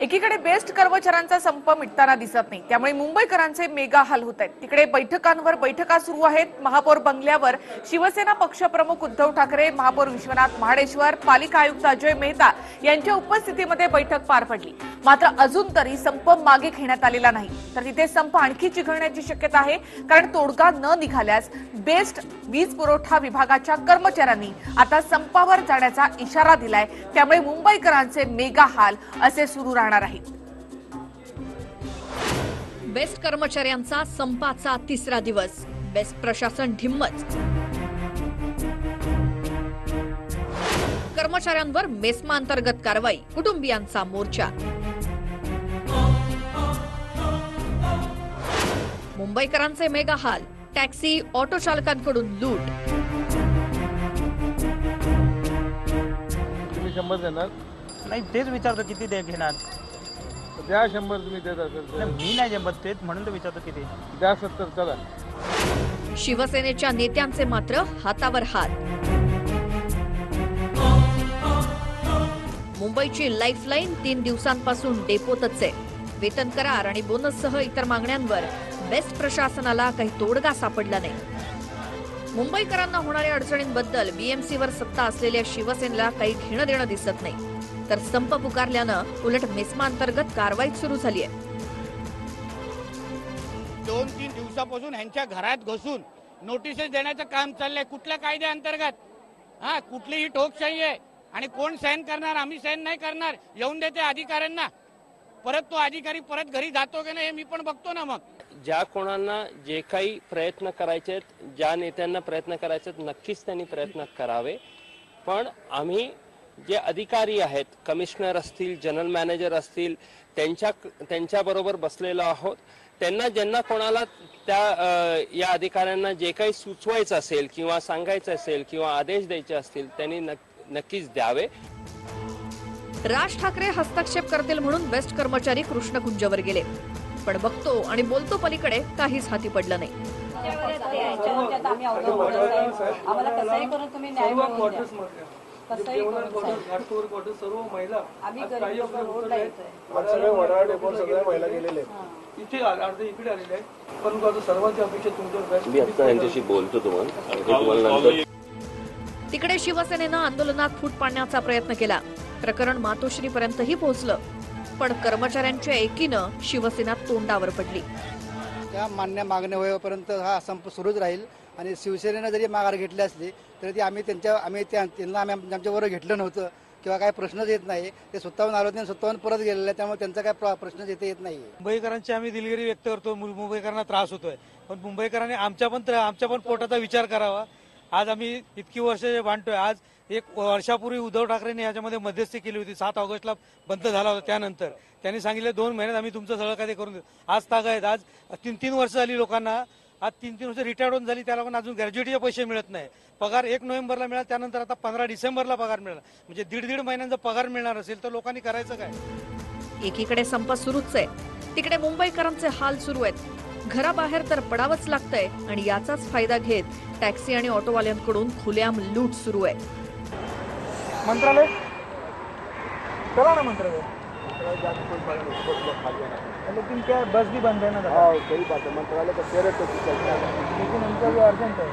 एकीकडे बेस्ट कर्मचाऱ्यांचा संप मिटताना दिसत नाही. त्यामुळे मुंबईकरांचे मेगा हाल होत आहेत. तिकडे बैठकांवर बैठका सुरू आहेत. महापौर बंगल्यावर शिवसेना पक्षप्रमुख उद्धव ठाकरे महापौर विश्वनाथ महाडेश्वर पालिका आयुक्त अजय मेहता यांच्या उपस्थितीमध्ये बैठक पार पडली. मात्र अजून तरी संप मागे घेण्यात आलेला नाही. तर तिथे संप आणखी चिघळण्याची शक्यता आहे कारण तोडगा न निघाल्यास बेस्ट वीज पुरवठा विभागाच्या कर्मचाऱ्यांनी आता संपावर जाण्याचा इशारा दिलाय. त्यामुळे मुंबईकरांचे मेगा हाल असे सुरू राहणार आहेत बेस्ट कर्मचाऱ्यांचा संपाचा तिसरा दिवस. बेस्ट प्रशासन ढिम्मच. कर्मचाऱ्यांवर मेस्मा अंतर्गत कारवाई. कुटुंबियांचा मोर्चा. मुंबईकरांचे मेगा हाल. टॅक्सी ऑटो चालकांकडून लूट. शंभर देणार? नाही तेच विचारतो किती दे घेणार. द्या शंभर तुम्ही देत असेल तर. नाही, मी नाही जमत तेच म्हणून तर विचारतो किती. द्या सत्तर चला. शिवसेनेच्या नेत्यांचे मात्र हातावर हात. मुंबईची लाईफलाईन तीन दिवसांपासून डेपोतच आहे. वेतन करार आणि बोनससह इतर मागण्यांवर बेस्ट प्रशासनाला काही तोडगा सापडला नाही. मुंबईकरांना होणाऱ्या अडचणींबद्दल बीएमसीवर सत्ता असलेल्या शिवसेनेला काही घेणं देणं दिसत नाही. तर संप पुकारल्यानं उलट मेस्मा अंतर्गत कारवाई सुरू झाली आहे दोन तीन दिवसापासून ह्यांच्या घरात घुसून नोटिसेस देण्याचं काम चाललंय. कुठल्या कायद्याअंतर्गत? हा कुठलीही ठोकशाही आहे आणि कोण सहन करणार आम्ही सहन नाही करणार येऊन देते अधिकाऱ्यांना. परत तो अधिकारी परत घरी जातो की नाही हे मी पण बघतो ना मग. ज्या कोणाला जे काही प्रयत्न करायचे ज्या नेत्यांना प्रयत्न करायचे नक्कीच त्यांनी प्रयत्न करावे. पण आम्ही जे अधिकारी आहेत कमिशनर असतील जनरल मॅनेजर असतील त्यांच्या त्यांच्याबरोबर बसलेलो आहोत. त्यांना ज्यांना कोणाला त्या या अधिकाऱ्यांना जे काही सुचवायचं असेल किंवा सांगायचं असेल किंवा आदेश द्यायचे असतील त्यांनी नक- नक्कीच द्यावे. राज ठाकरे हस्तक्षेप करतील म्हणून बेस्ट कर्मचारी कृष्णकुंजवर गेले. पण बघतो आणि बोलतो पलीकडे काहीच हाती पडलं नाही. आम्हाला कसंही करून तुम्ही न्याय मिळवून द्या. कसंही करून साहेब. आम्ही गरीब लोक रोडला येतोय. सगळे वडाळ डेपोर सगळ्या महिला गेलेले इथे आ- अर्धे इकडे आलेले आहेत. परंतु आता सर्वांची अपेक्षा तुमच्यावर मी आता यांच्याशी बोलतो तुम्हाला आणि ते तुम्हाला नंतर तिकडे शिवसेनेनं आंदोलनात फूट पाडण्याचा प्रयत्न केला. प्रकरण मातोश्रीपर्यंतही पोहोचलं. पण कर्मचाऱ्यांच्या एकीनं शिवसेना तोंडावर पडली. त्या मान्य मागण्या होईपर्यंत हा संप सुरूच राहील. आणि शिवसेनेनं जरी माघार घेतली असली तरी ती आम्ही त्यांच्या आम्ही त्या त्यांना आम्ही आमच्याबरोबर घेतलं नव्हतं. किंवा काय प्रश्नच येत नाही. ते स्वतःहून आलो स्वतःहून परत गेलेले. आहे त्यामुळे त्यांचा काय प्रश्न प्रश्नच येते येत नाही मुंबईकरांची आम्ही दिलगिरी व्यक्त करतो. मु- मुंबईकरांना त्रास होतोय. पण मुंबईकरांनी आमच्या पण त्रा- आमच्या पण पोटाचा विचार करावा. आज आम्ही इतकी वर्ष जे भांडतोय. आज एक वर्षापूर्वी उद्धव ठाकरेंनी याच्यामध्ये मध्यस्थी केली होती. सात ऑगस्टला बंद झाला होता त्यानंतर. त्यांनी सांगितले दोन महिन्यात आम्ही तुमचं सगळं काही करून देऊ. आज तागा आहेत. आज तीन तीन वर्ष झाली लोकांना आज तीन तीन वर्ष रिटायर्ड होऊन झाली त्या लोकांना अजून ग्रॅज्युएटीचे पैसे मिळत नाही. पगार एक नोव्हेंबरला मिळाला त्यानंतर आता पंधरा डिसेंबरला पगार मिळाला. म्हणजे दीड दीड महिन्यांचा पगार मिळणार असेल तर लोकांनी करायचं काय? एकीकडे संप सुरूच आहे. तिकडे मुंबईकरांचे हाल सुरू आहेत. घराबाहेर तर पडावंच लागतंय आणि याचाच फायदा घेत टॅक्सी आणि ऑटोवाल्यांकडून खुलेआम लूट सुरू आहे. मंत्रालय? चला ना मंत्रालय. लेकिन क्या है, बस भी बंद है ना हाँ सही बात है मंत्रालय का तेरह तक चलता है। लेकिन उनका भी अर्जेंट है।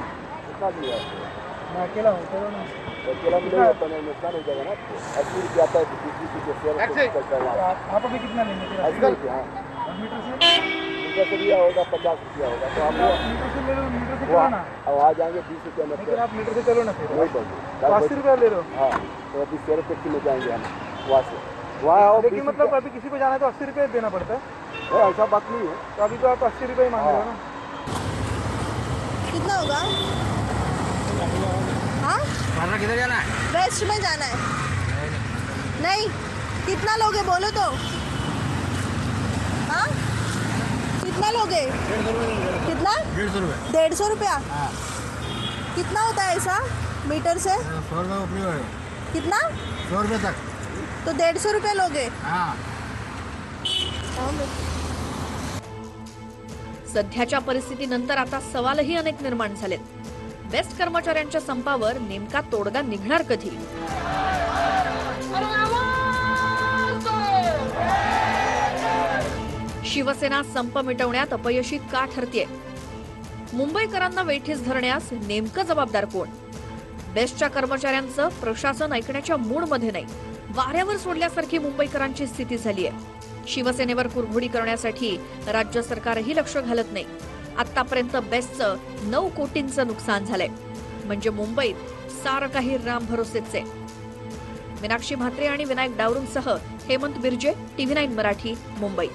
कितना दिया मैं अकेला हूँ चलो ना। अकेला तो नहीं नुकसान हो जाएगा ना। अस्सी रुपया आता है तो बीस बीस रुपये शेयर चलता है। तो आप आप अभी कितना लेंगे? अस्सी रुपया हाँ। मीटर से? मीटर से लिया होगा पचास रुपया होगा। तो आप आप मीटर से ले लो मीटर से चलो ना अब आ जाएँगे बीस रुपया में लेकिन आप मीटर से चलो ना फिर। वही तो अस्सी रुपया ले लो। हाँ तो अभी तेरह टैक्सी में जाएँगे हम? वहाँ से वहाँ लेकिन मतलब अभी किसी को जाना है तो अस्सी रुपये देना पड़ता है। ऐसा बात नहीं है। तो अभी तो आप अस्सी रुपये ही मांग रहे हो ना। कितना होगा? हाँ? किधर जाना है? वेस्ट में जाना है। नहीं कितना लोगे बोलो तो। हाँ? कितना लोगे? कितना? डेढ़ सौ रुपये। डेढ़ सौ रुपया? कितना होता है ऐसा मीटर से? सौ रुपये कितना? सौ रुपये तक। तो डेढ़ सौ रुपया लोगे हाँ. सध्याच्या परिस्थितीनंतर आता सवालही अनेक निर्माण झालेत. बेस्ट कर्मचाऱ्यांच्या संपावर नेमका तोडगा निघणार कधी? शिवसेना संप मिटवण्यात अपयशी का ठरतेय? मुंबईकरांना वेठीस धरण्यास नेमकं जबाबदार कोण? बेस्टच्या कर्मचाऱ्यांचं प्रशासन ऐकण्याच्या मूडमध्ये नाही. वाऱ्यावर सोडल्यासारखी मुंबईकरांची स्थिती झाली आहे. शिवसेनेवर कुरघोडी करण्यासाठी राज्य सरकारही लक्ष घालत नाही. आतापर्यंत बेस्टचं नऊ कोटींचं नुकसान झालंय. म्हणजे मुंबईत सारं काही राम भरोसेच. आहे मीनाक्षी म्हात्रे आणि विनायक डावरूंसह हेमंत बिर्जे टीव्ही नाईन मराठी मुंबई.